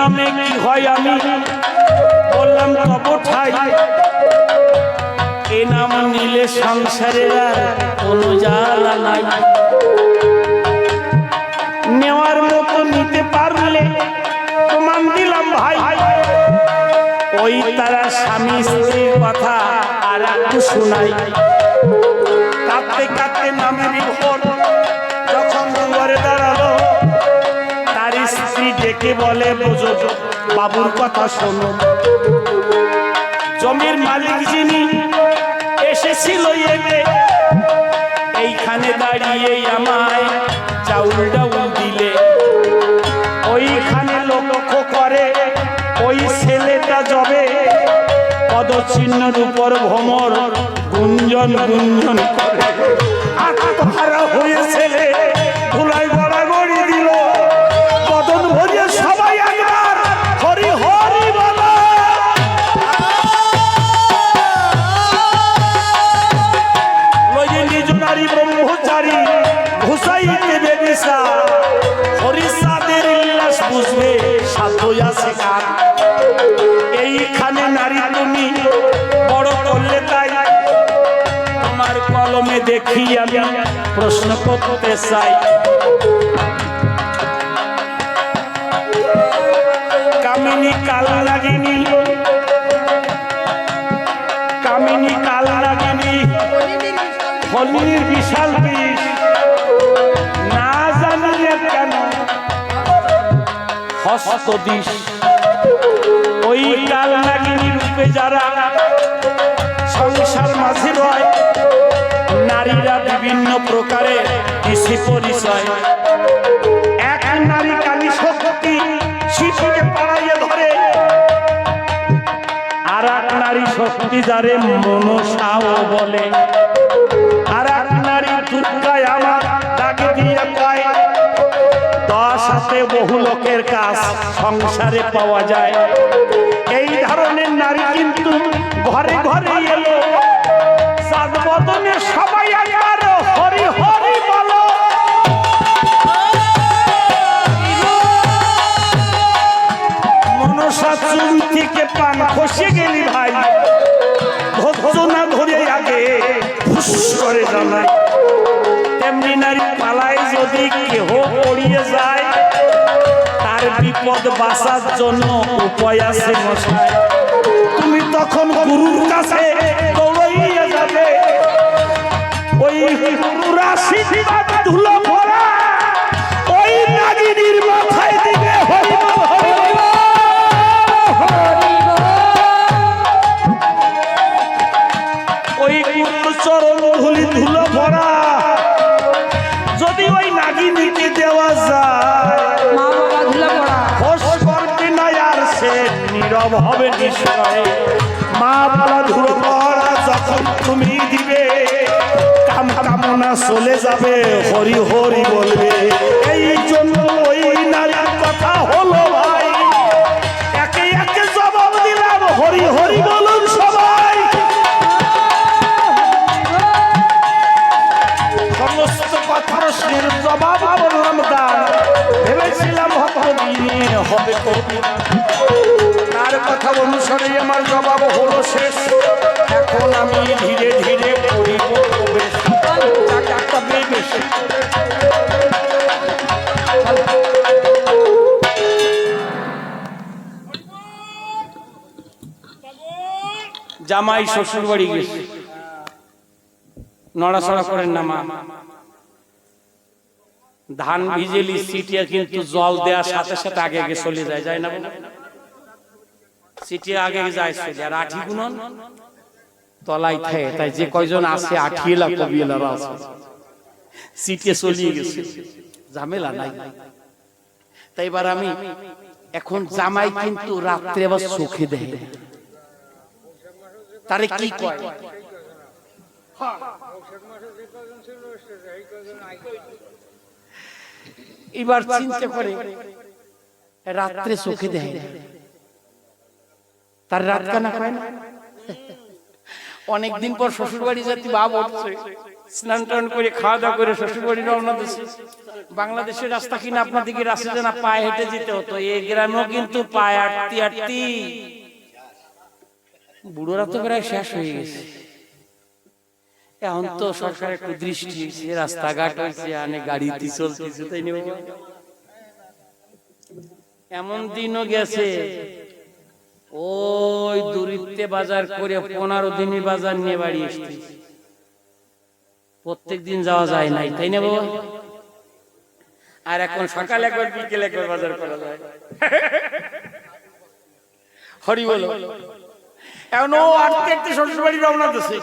নামে কি হয় আমি? বললাম, তব ঠাই। এ নাম নিলে সংসারের আর কোনো জ্বালা নাই। নেওয়ার মতো নিতে পারলে প্রমাণ দিলাম ভাই। ওই তারা স্বামী স্ত্রীর কথা আর একটু শোনাই। কাঁদতে কাঁদতে নামের উপর স্ত্রী বলে বোঝো? বাবুর কথা শোনো। জমির মালিক যিনি এসেছিল এইখানে দাঁড়িয়ে আমায় চাউল ডাউল দিলে। ওইখানে লক্ষ্য করে ওই ছেলেটা যবে। পদচিহ্নের উপর ভ্রমর গুঞ্জন গুঞ্জন করে। দেখি আমি প্রশ্ন করতে চাই। কামিনী কাল লাগিনি কামিনী কাল লাগিনি হলির বিশাল বিষ না জানিলে কেন? হস্ত দিস। ওই কাল নাগিনী রূপে যারা সংসার মাঝে রয় নারীরা বিভিন্ন প্রকারে কৃষি পরিচয় এক নারী কালী শক্তি শিশুকে পাড়াইয়ে ধরে। আর এক নারী শক্তি যারে মনসাও বলে। আর এক নারী দুর্গায় আমার ডাকে দিয়ে কয় হাতে বহু লোকের কাজ সংসারে পাওয়া যায়। এই ধরনের নারী কিন্তু ঘরে ঘরে এলো। সাত সবাই খসে গেলি ভাই। ধৈর্য না ধরে আগে করে জানাই তেমনি নারী পালায় যদি কেহ পড়িয়ে যায়, তার বিপদ বাঁচার জন্য উপায় আছে তুমি তখন গুরুর কাছে দৌড়াইয়া যাবে। ওই গুরুর ধুলো নীরব হবে নিশ্চয়? মা বাবা ধুলো ভরা যখন তুমি দিবে, কাম কামনা চলে যাবে, হরি হরি বলবে। এই জন্য ওই নারীর কথা হলো একে একে জবাব দিলাম, হরি হরি জবাব ভেবেছিলাম হবে কবি। তার কথা অনুসারে আমার জবাব হলো শেষ। এখন আমি ধীরে ধীরে জামাই শ্বশুর বাড়ি গেছে। নড়াচড়া করেন না মা। ধান ভিজেলি, সিটিয়া কিন্তু জল দেওয়ার সাথে সাথে আগে আগে চলে যায় যায় না সিটিয়া আগে যায় চলে আর আঠি গুণন তলাই থাকে তাই যে কয়জন আছে আঠিয়েলা কবিয়েলারা আছে। সিটিয়ে চলিয়ে গেছে। ঝামেলা নাই। তাই এবার আমি এখন জামাই কিন্তু রাত্রে আবার চোখে দেয়। তারে কি কয়? এবার চিন্তা করে রাত্রে চোখে দেয়। তার রাত কানা কয় না? অনেকদিন পর শ্বশুর বাড়ি যাতে বাপ উঠছে। স্নান টান করে খাওয়া দাওয়া করে শ্বশুর বাড়ি রওনা দিচ্ছে। বাংলাদেশের রাস্তা কিনা আপনাদেরকে রাস্তা যেন পায়ে হেঁটে যেতে হতো। এই গ্রামেও কিন্তু পায়ে আটতি আটতি। বুড়োরা তো প্রায় শেষ হয়ে গেছে। এখন তো সরকার একটু দৃষ্টি রাস্তাঘাট হয়েছে, আনে গাড়িতে চলতেছে, তাই এমন দিনও গেছে ওই বাজার করে পনেরো দিনই বাজার নিয়ে বাড়ি এসছি। প্রত্যেক দিন যাওয়া যায় নাই, তাই আর এখন একবার একবার বাজার করা যায়। হরি এখন ও আটকে আটকে শ্বশুর বাড়ি রওনা দিছে।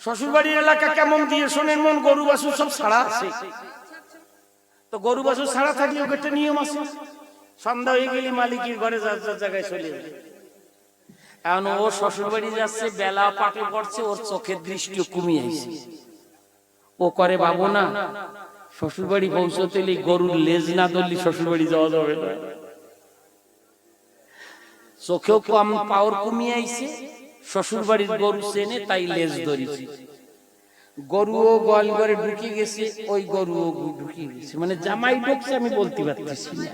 শ্বশুর বাড়ির এলাকা কেমন দিয়ে শোনেন মন, গরু বাছুর সব ছাড়া আছে। তো গরু বাছুর ছাড়া থাকলে ওকে একটা নিয়ম আছে। সন্ধ্যা হয়ে গেলে মালিকের ঘরে যার যার জায়গায় চলে যায়। এখন ও শ্বশুর বাড়ি যাচ্ছে, বেলা পাটে পড়ছে, ওর চোখের দৃষ্টিও কমিয়ে আইছে ও করে, বাবু না শ্বশুর বাড়ি পৌঁছতে গরুর লেজ না ধরলে শ্বশুর বাড়ি যাওয়া যাবে না। চোখেও কম পাওয়ার কমিয়ে আইছে শ্বশুর বাড়ির গরু চেনে, তাই লেজ ধরেছে। গরুও গোয়াল ঘরে ঢুকে গেছে, ওই গরুও ঢুকে গেছে। মানে জামাই ঢুকছে, আমি বলতে পারতেছি না।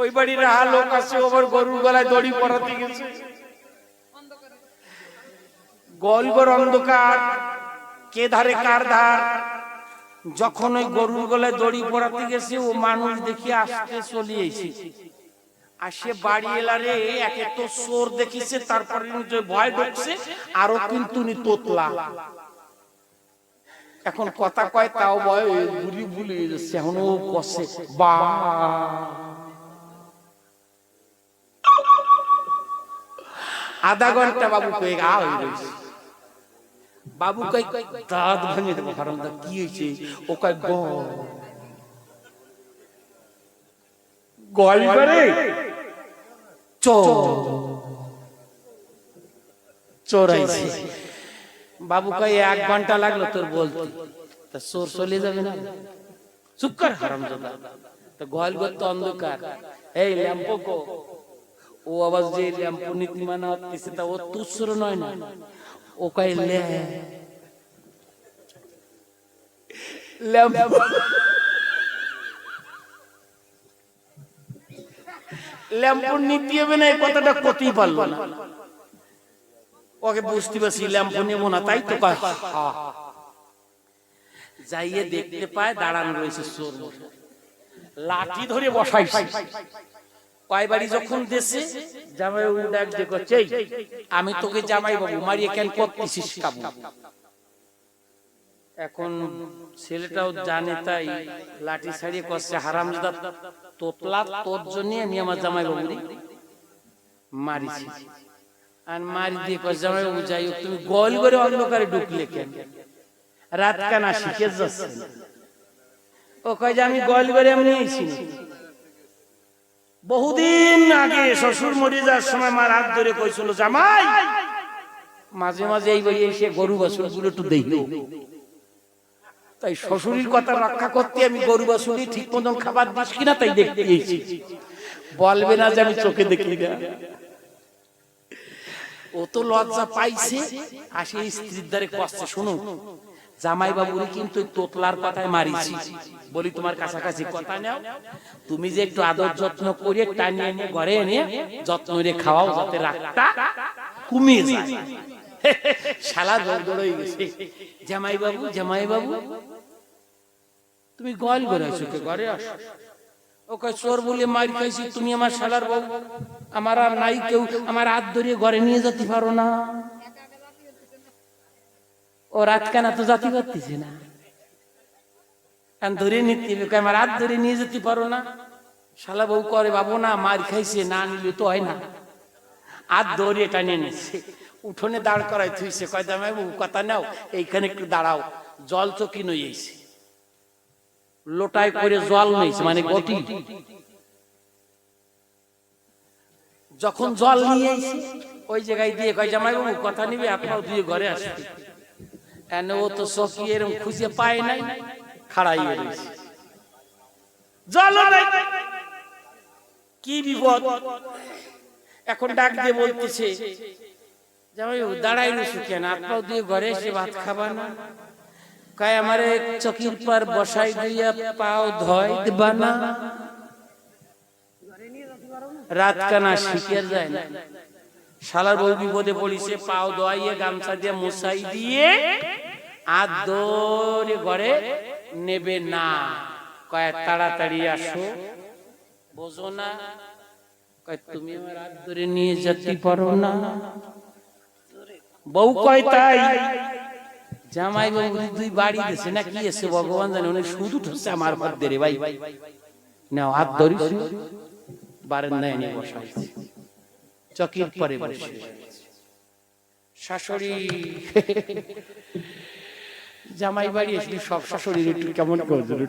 ওই বাড়ির লোক আছে গরুর গলায় দড়ি পরাতে গেছে। অন্ধকার, কে ধারে কার ধার? যখন ওই গরুর গলায় দড়ি পরাতে গেছে, ও মানুষ দেখি আসতে চলে এসেছে সে বাড়ি এলারে একে তো চোর দেখিছে, তারপরে ভয় ঢুকছে, আরও কিন্তু তোতলা। এখন কথা কয় তাও ভয় বুড়ি ভুলে যাচ্ছে এখন কষে। বা। আধা ঘণ্টা বাবু কয়ে গা হয়ে রয়েছে বাবু কই দাঁত ভাঙে দেবো হারামদা কি হয়েছে? ও কয়, গ গল করে চোর চোরাইছে। বাবু কই এক ঘণ্টা লাগল তোর বলতে। তা চোর চলে যাবে না। চুপ কর হারামজাদা তো ঘর তো অন্ধকার। এই ল্যাম্পো কো। ও আবার যে ল্যাম্পো নীতিমানা হচ্ছে তা ও তুচ্ছর নয় না। ও কয় ল্যাম্পো ল্যাম্পুর নীতি হবে না, এই কথাটা কতেই পারল না। ওকে বুঝতে পারছি ল্যাম্পু নেব না তাই তো যাইয়ে দেখতে পায় দাঁড়ানো রয়েছে চোর। লাঠি ধরে বসাইছে। কয় যখন দেশে, জামাই বাবু ডাক দিয়ে করছে আমি তোকে জামাই বাবু মারিয়ে কেন করতেছিস এখন ছেলেটাও জানে তাই, লাঠি ছাড়িয়ে করছে হারামজাদা, তোতলা তোর জন্য আমি আমার জামাই বাবুরি মারিছি। আর মারি দিয়ে কয় জামাই হোক তুমি গোল করে অন্ধকারে ঢুকলে কেন? রাত কানা শিখে যাচ্ছে। ও কয় যে আমি গোল করে এমনি আইছি বহুদিন আগে শ্বশুর মরে যাওয়ার সময় মার হাত ধরে কইছিল জামাই! মাঝে মাঝে এই বাড়ি এসে গরু বাছুরগুলো একটু দেখল তাই শ্বশুরের কথা রক্ষা করতে আমি গরু বাছুরি ঠিক মতন খাবার দিস কিনা তাই দেখতে এসেছি। বলবে না যে আমি চোখে দেখি না। ও লজ্জা পাইছে? আসে স্ত্রীর দ্বারে শুনুন জামাই বাবুরি কিন্তু তোতলার কথায় মারিছি। বলি, তোমার কাছাকাছি কথা নাও। তুমি যে একটু আদর যত্ন করে টানিয়ে এনে ঘরে এনে যত্ন করে খাওয়াও, যাতে রাগটা কমিয়ে যায়। শালা গেছে জামাই বাবু জামাই বাবু তুমি গল ঘরে আসো ঘরে আসো? ও কয়, চোর বলে মার খাইছি, তুমি আমার শালার বাবু আমার আর নাই কেউ, আমার হাত ধরিয়ে ঘরে নিয়ে যেতে পারো না। ও রাত কানা তো জাতি পারতেছে না। কান ধরে নিতে আমার হাত ধরে নিয়ে যেতে পারো না। শালা বউ করে, বাবু না, মার খাইছে, না নিলে তো হয় না। আর দৌড়ে টানিয়ে নিচ্ছে উঠোনে দাঁড় করাই থুইছে। কয় বাবু কথা নাও, এইখানে একটু দাঁড়াও। জল তো কি নইয়েছে লোটায় করে জল নিয়েছে মানে গতি। যখন জল নিয়ে ওই জায়গায় দিয়ে কয় জামাই বাবু কথা নিবে আপনাও দিয়ে ঘরে আসবে এনে ও তো সখী এরকম খুঁজে পায় নাই খাড়াই জল নাই। কি বিপদ? এখন ডাক দিয়ে বলতেছে জামাই বাবু দাঁড়াই কেন? হাত দিয়ে ঘরে এসে ভাত খাবা না? কয় আমারে চকির বসাই দিয়া পাও ধয় দিবা না রাত কানা যায় না। শালার বউ বিপদে পড়িছে, পাও দোয়াইয়ে গামছা দিয়ে মশাই দিয়ে আর দৌড়ে ঘরে নেবে না। কয়, তাড়াতাড়ি আসো। বোঝো না। কয়, তুমি আমার হাত ধরে নিয়ে যেতে পারো না। বউ কয়, তাই। জামাই বাবু দুই বাড়ি দিছে না? কি এসে ভগবান জানে, উনি শুধু ঠসছে আমার মধ্যে রে ভাই। নাও, হাত ধরিস। বারান্দায় এনে বসাইছে চকির পরে বসে শাশুড়ি, জামাই বাড়ি এসে সব শাশুড়ি একটু কেমন করে দিল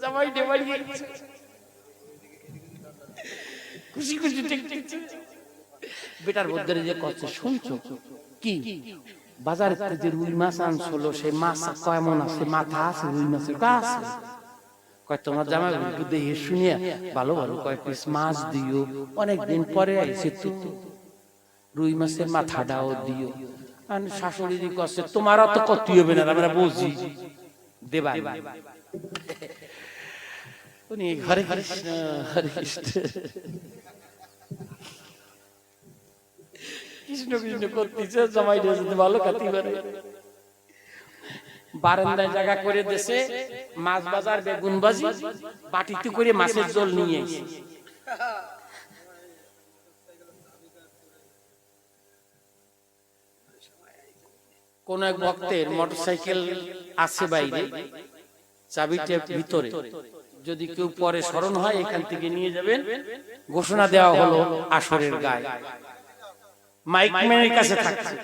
জামাই ডে বাড়ি গেছে। খুশি খুশি টিক টিক টিক। বেটার মধ্যে যে কষ্ট শুনছো, কি? বাজারে যে রুই মাছ আনছিল, সেই মাছ কেমন আছে? মাথা আছে, রুই মাছের কা আছে? কয়, তোমার জামাই একটু দেখে শুনিয়া ভালো ভালো কয় পিস মাছ দিও, অনেকদিন পরে আইছে তো। রুই মাছের মাথাটাও দিও। আর শাশুড়ি কষ্ট তোমার অত কতি হবে না, আমরা বুঝি। দেবা। উনি ঘরে কৃষ্ণ, হরে কৃষ্ণ। কৃষ্ণ কৃষ্ণ করতেছে, জামাই যদি ভালো খাতি পারে বারান্দায় জায়গা করে দেশে মাছ বাজার, বেগুন বাজি বাটিতে করে মাছের জল নিয়ে কোন এক ভক্তের মোটরসাইকেল আছে বাইরে চাবিটা ভিতরে। যদি কেউ পরে স্মরণ হয়, এখান থেকে নিয়ে যাবেন। ঘোষণা দেওয়া হলো আসরের গায়ে। মাইক ম্যানের কাছে থাকছে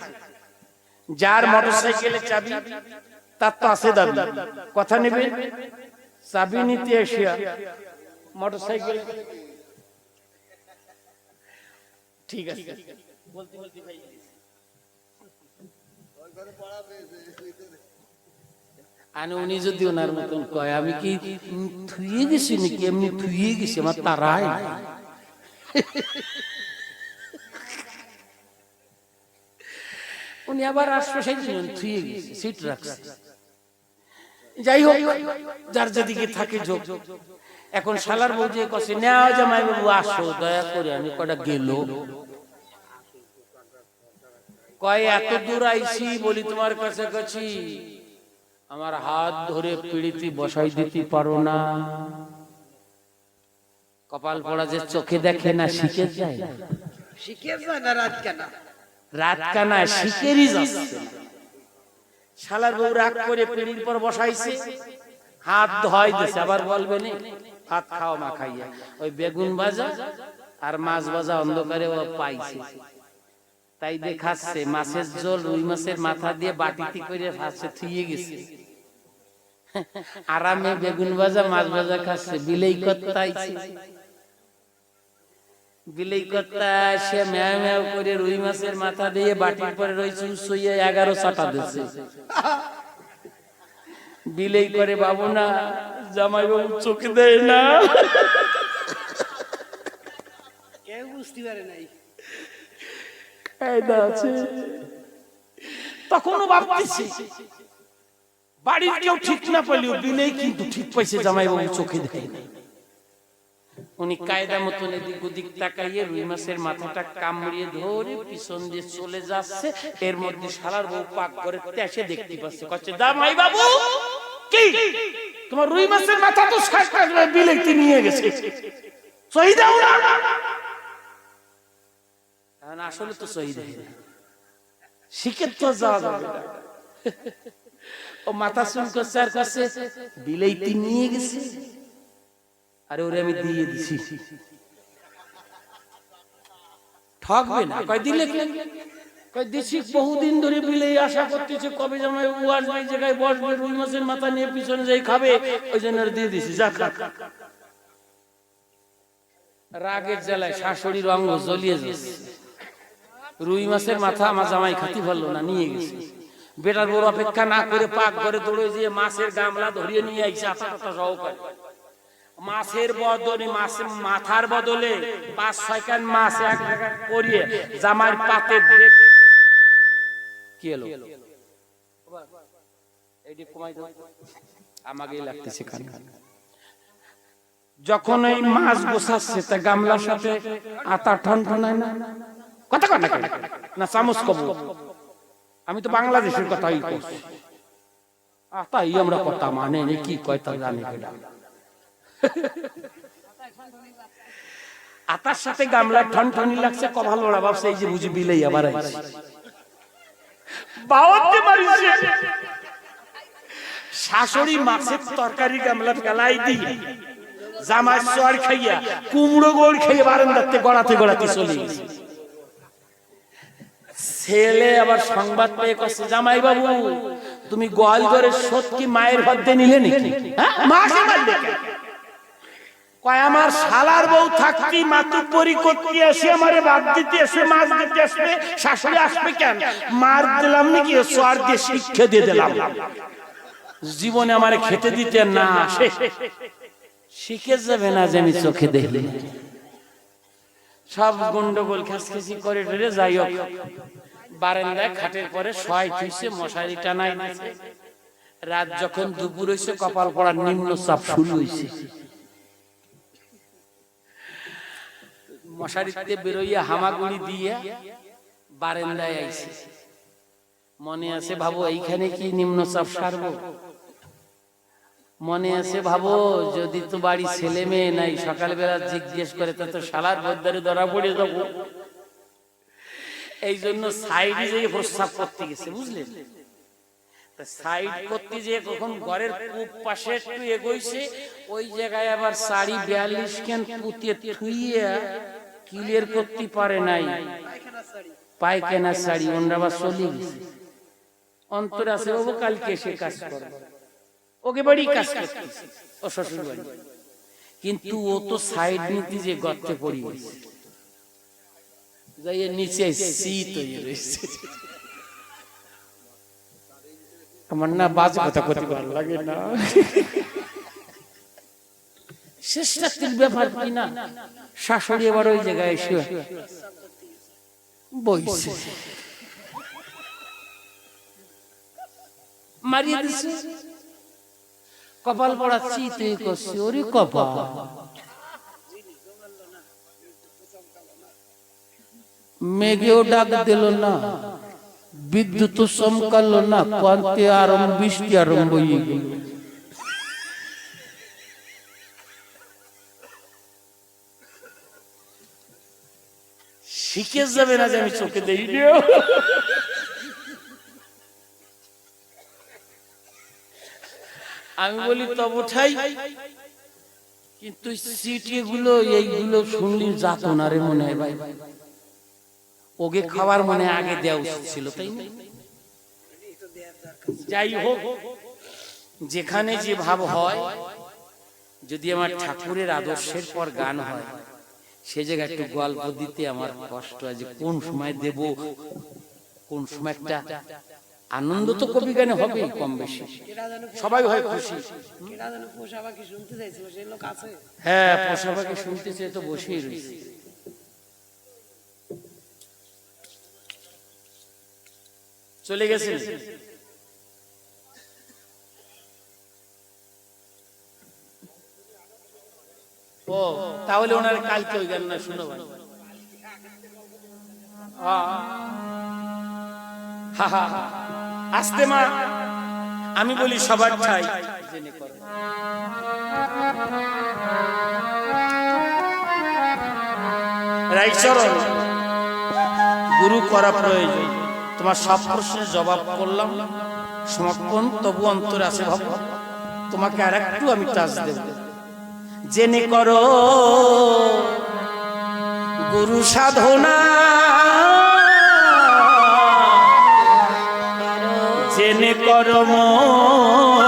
যার মোটরসাইকেলের চাবি তার তো আছে দাবি। কথা নেবেন চাবি নিতে এসিয়া মোটরসাইকেল। ঠিক আছে। বলতে বলতে ভাই আর উনি যদি ওনার মতন কয় আমি কি থুয়ে গেছি নাকি? এমনি থুয়ে গেছি আমার তারাই উনি আবার আশ্বাসাই দিলেন থুয়ে গেছি সিট রাখছে। যাই হোক, যার যেদিকে থাকে যোগ। এখন শালার বউ যে কছে নেওয়া জামাই বাবু আসো, দয়া করে, আমি কটা গেল? কয়, এত দূর আইছি বলি তোমার কাছে কাছি আমার হাত ধরে পিড়িতে বসাই দিতে পারো না। কপাল পড়া যে চোখে দেখে না, শিখে যায়? শিখে যায় না রাত কেনা? রাত কানা শিখেরই যাচ্ছে শালার বউ রাগ করে পিড়ির পর বসাইছে। হাত ধোয়াই দিছে আবার বলবে নি হাত খাও মা খাইয়া। ওই বেগুন ভাজা আর মাছ ভাজা অন্ধকারে ও পাইছে। তাই দেখাচ্ছে মাছের জল রুই মাছের মাথা দিয়ে বাটিতে করে ফাঁসে থুয়ে গেছে। আরামে বেগুন ভাজা মাছ ভাজা খাচ্ছে বিলেই করতে আইছে বিলেই করতে সে ম্যাও ম্যাও করে রুই মাছের মাথা দিয়ে বাটির পরে রয়েছে শুয়ে এগারো চাটা দিচ্ছে বিলেই করে বাবু না জামাই বাবু চোখে দেয় না। কেউ বুঝতে পারে নাই। আছে। তখনও ভাবতেছি বাড়ির কেউ ঠিক না পেলেও বিলেই কিন্তু ঠিক পাইছে জামাই বাবু চোখে দেয় না উনি কায়দা মতন এদিক ওদিক তাকাইয়ে রুই মাছের মাথাটা কামড়িয়ে ধরে পিছন দিয়ে চলে যাচ্ছে। এর মধ্যে শালার বউ পাক করে এসে দেখতে পাচ্ছে। কচ্ছে জামাই বাবু কি? তোমার রুই মাছের মাথা তো বিলেতে নিয়ে গেছে। সহি দাও না আসলে তো সহি দেয় না শিখে তো যাওয়া যাবে না। ও মাথা চুল করছে আর করছে বিলেইতে নিয়ে গেছে। আরে ওরে আমি দিয়ে দিছি। ঠকবে না। কয় দিলে? কয় দিছি বহুদিন ধরে বিলে আশা করতেছে কবে জামাই ও আসবে জায়গায় বসবে রুই মাছের মাথা নিয়ে পিছনে যাই খাবে ওই জন্য দিয়ে দিছি। যা খা। রাগের জ্বালায় শাশুড়ির অঙ্গ জ্বলিয়ে যাচ্ছে রুই মাছের মাথা আমার জামাই খাতি পারল না নিয়ে গেছে। বেটার বড় অপেক্ষা না করে পাক করে দৌড়ে দিয়ে মাছের গামলা ধরিয়ে নিয়ে আইছে আশা সহকারে। মাছের বদলে মাছ মাথার বদলে পাঁচ ছয় কান মাছ এক করিয়ে জামার পাতে কি এলো? লাগতেছে যখন এই মাছ গোছাচ্ছে তা গামলার সাথে আতা ঠন ঠনায় না? কথা কথা না চামচ কব আমি তো বাংলাদেশের কথাই আতাই আমরা কথা মানে কি কয় তা জানি আতার সাথে গামলা ঠন ঠনি লাগছে কভাল ওড়া ভাবছে, এই যে বুঝি বিলেই আবার বাওয়াতে মারিছে শাশুড়ি মাছের তরকারি গামলা ফেলাই দিয়ে জামার সোয়ার খাইয়া কুমড়ো গোড় খাইয়া বারান্দাতে গড়াতে গড়াতে চলে ছেলে আবার সংবাদ পেয়ে কছে জামাই বাবু, তুমি গোয়াল ঘরে সত কি মায়ের ভাদ্যে নিলে নাকি হ্যাঁ? মাকে মারলে? কয়, আমার শালার বউ মাছ জীবনে খেতে দিতে না শিখে যাবে না যে আমি চোখে দেখি। সব গন্ডগোল খাসখাসি করে টরে যাই হোক। বারান্দায় খাটের পরে শয় থুইছে মশারি টানাই রাত যখন দুপুর হইছে, কপাল পড়ার নিম্ন চাপ শুরু হইছে। মশারিতে বেরোইয়া হামাগুড়ি দিয়ে বারান্দায় আইছে। মনে আছে ভাবো, এইখানে কি নিম্নচাপ সারবো? মনে আছে ভাবো, যদি তো বাড়ি ছেলে মেয়ে নাই, সকালবেলা জিজ্ঞেস করে, তা তো শালার বদ্দারে ধরা পড়ে যাব। এই জন্য সাইডে যে প্রস্তাব করতে গেছে, বুঝলেন? সাইড করতে যে কখন ঘরের পূব পাশে একটু এগোইছে, ওই জায়গায় আবার সাড়ি বিয়াল্লিশ কেন পুতিয়ে থুইয়া ক্লিয়ার করতে পারে নাই। পায়খানা শাড়ি ওনরা আবার চলে গেছে। অন্তর আছে বাবু কালকে এসে কাজ করবে ওকে বাড়ি কাজ করতেছে। ও শ্বশুর বাড়ি কিন্তু ও তো সাইড নীতি যে গর্তে পড়ি গেছে। যাইয়ে নিচে শীত হয়ে রয়েছে। আমার না বাজে কথা করতে ভালো লাগে না। শেষটাতির ব্যাপার কি না? শাশুড়ি এবার ওই জায়গায় এসে বইছে। মারিয়ে দিছে। কপাল পড়াচ্ছি তুই করছি ওরে কপাল। মেঘেও ডাক দিল না বিদ্যুৎ চমকালো না কান্তি আরম্ভ, বৃষ্টি আরম্ভ হয়ে গেল। শিখে যাবে না আমি চোখে দেখি আমি বলি, তব ঠাই কিন্তু সিটি গুলো এইগুলো শুনলি যাত না রে মনে হয়, ভাই। ওকে খাবার মনে আগে দেওয়া উচিত ছিল, তাই যাই হোক, যেখানে যে ভাব হয়, যদি আমার ঠাকুরের আদর্শের পর গান হয় সে জায়গায় একটু গল্প দিতে আমার কষ্ট হয় যে কোন সময় দেব কোন সময় একটা আনন্দ তো কবি গানে হবে কম বেশি। সবাই হয় খুশি। যেন পোষা পাখি শুনতে হ্যাঁ শুনতেছে তো বসেই রয়েছে। চলে গেছে ও তাহলে ওনার কালকে ওই গান না শুনো ভাই। আসতে মা, আমি বলি সবার করো। রাইচরণ গুরু করা প্রয়োজন। তোমার সব প্রশ্নের জবাব করলাম। সমর্পণ তবু অন্তর আছে ভাব। তোমাকে আর একটু আমি টাচ দেব। জেনে করো গুরু সাধনা। জেনে করম গুরু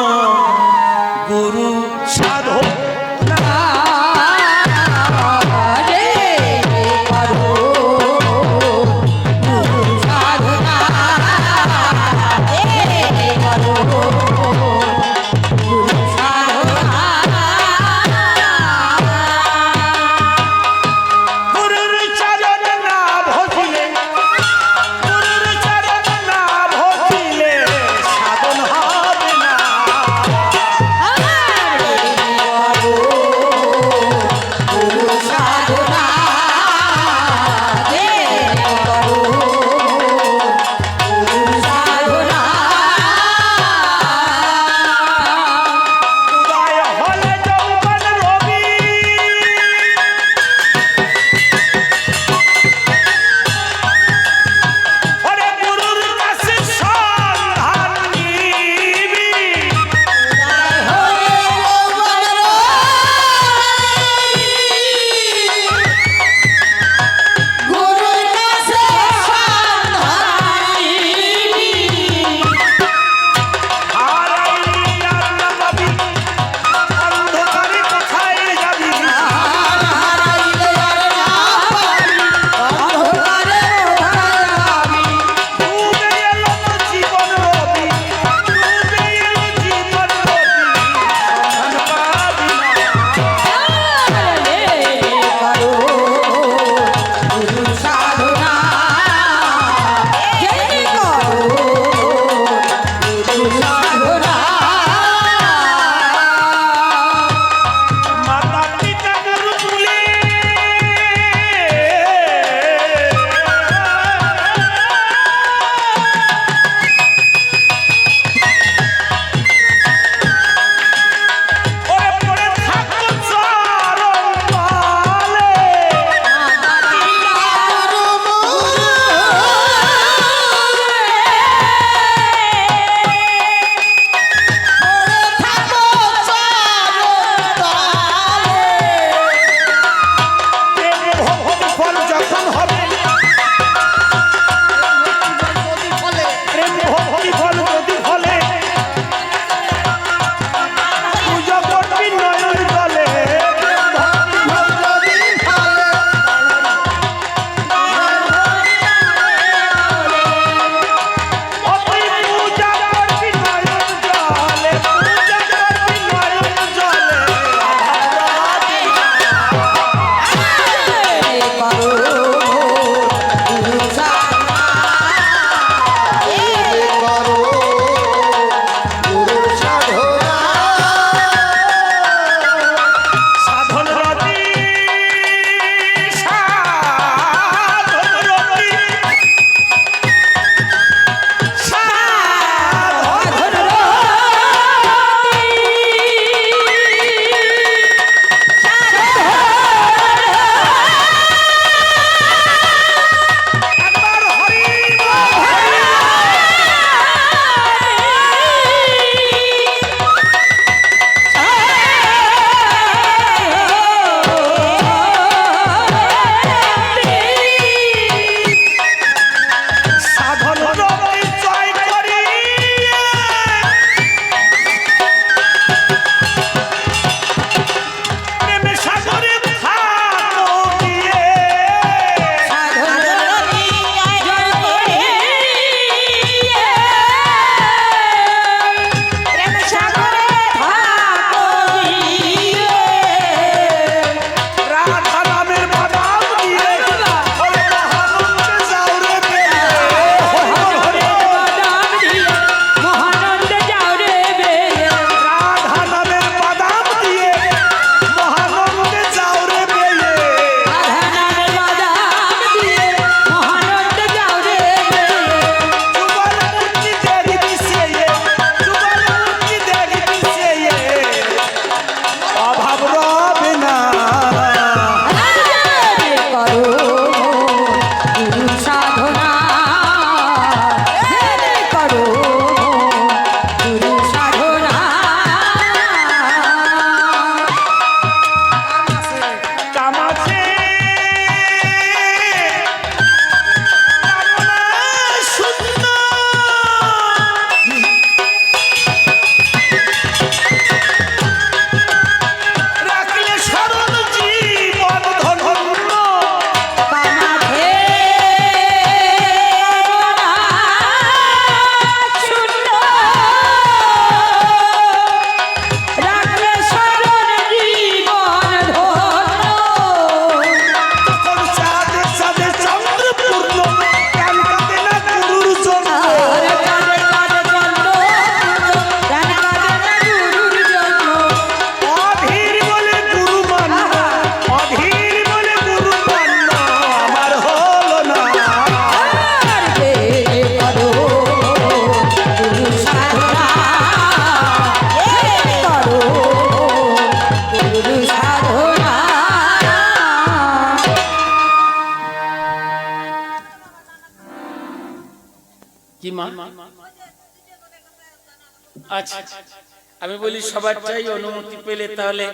আমি বলি সবার চাই অনুমতি পেলে তাহলে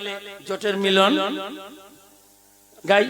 জোটের মিলন। গাই